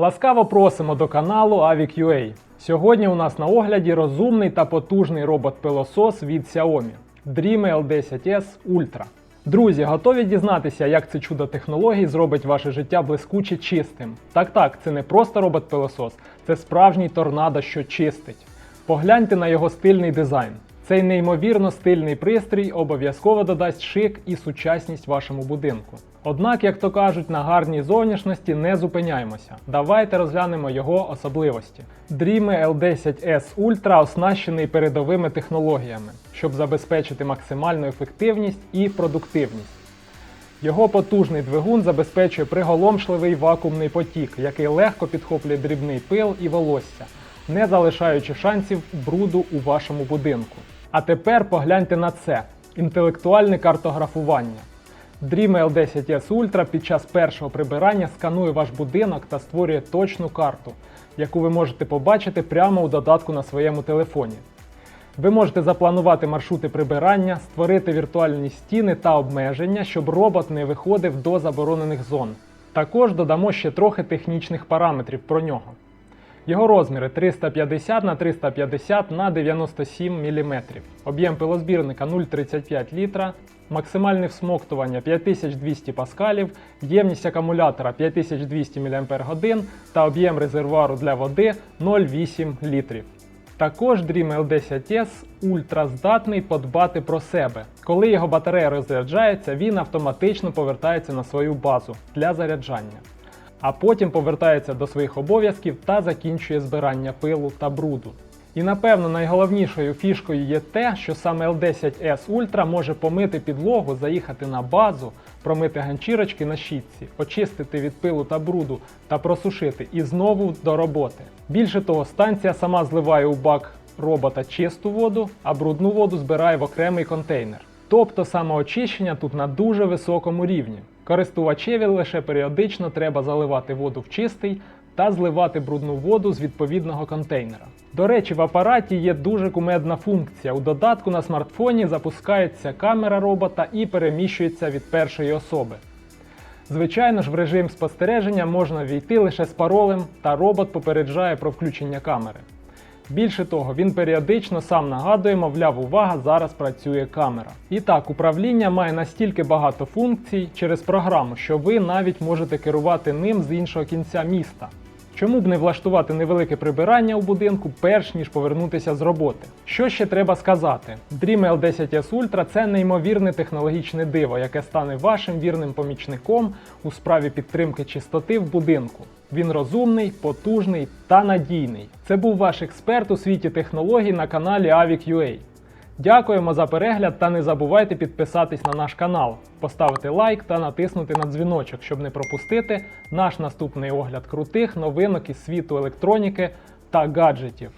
Ласкаво просимо до каналу Avic.ua. Сьогодні у нас на огляді розумний та потужний робот-пилосос від Xiaomi Dream L10S Ultra. Друзі, готові дізнатися, як це чудо технологій зробить ваше життя блискуче чистим? Так так, це не просто робот-пилосос, це справжній торнадо, що чистить. Погляньте на його стильний дизайн. Цей неймовірно стильний пристрій обов'язково додасть шик і сучасність вашому будинку. Однак, як то кажуть, на гарній зовнішності не зупиняємося. Давайте розглянемо його особливості. Dream L10S Ultra оснащений передовими технологіями, щоб забезпечити максимальну ефективність і продуктивність. Його потужний двигун забезпечує приголомшливий вакуумний потік, який легко підхоплює дрібний пил і волосся, не залишаючи шансів бруду у вашому будинку. А тепер погляньте на це інтелектуальне картографування. Dream L10S Ultra під час першого прибирання сканує ваш будинок та створює точну карту, яку ви можете побачити прямо у додатку на своєму телефоні. Ви можете запланувати маршрути прибирання, створити віртуальні стіни та обмеження, щоб робот не виходив до заборонених зон. Також додамо ще трохи технічних параметрів про нього. Його розміри 350 на 350 на 97 мм. Об'єм пилозбірника 0,35 літра, максимальне всмоктування 5200 паскалів, ємність акумулятора 5200 мАч та об'єм резервуару для води 0,8 літрів. Також Dream L10S Ultra здатний подбати про себе. Коли його батарея розряджається, він автоматично повертається на свою базу для заряджання, а потім повертається до своїх обов'язків та закінчує збирання пилу та бруду. І напевно найголовнішою фішкою є те, що саме L10S Ultra може помити підлогу, заїхати на базу, промити ганчірочки на щітці, очистити від пилу та бруду та просушити і знову до роботи. Більше того, станція сама зливає у бак робота чисту воду, а брудну воду збирає в окремий контейнер. Тобто самоочищення тут на дуже високому рівні. Користувачеві лише періодично треба заливати воду в чистий та зливати брудну воду з відповідного контейнера. До речі, в апараті є дуже кумедна функція. У додатку на смартфоні запускається камера робота і переміщується від першої особи. Звичайно ж, в режим спостереження можна війти лише з паролем, та робот попереджає про включення камери. Більше того, він періодично сам нагадує, мовляв, увага, зараз працює камера. І так, управління має настільки багато функцій через програму, що ви навіть можете керувати ним з іншого кінця міста. Чому б не влаштувати невелике прибирання у будинку, перш ніж повернутися з роботи? Що ще треба сказати? Dream L10S Ultra це неймовірне технологічне диво, яке стане вашим вірним помічником у справі підтримки чистоти в будинку. Він розумний, потужний та надійний. Це був ваш експерт у світі технологій на каналі Avic.ua. Дякуємо за перегляд та не забувайте підписатись на наш канал, поставити лайк та натиснути на дзвіночок, щоб не пропустити наш наступний огляд крутих новинок із світу електроніки та гаджетів.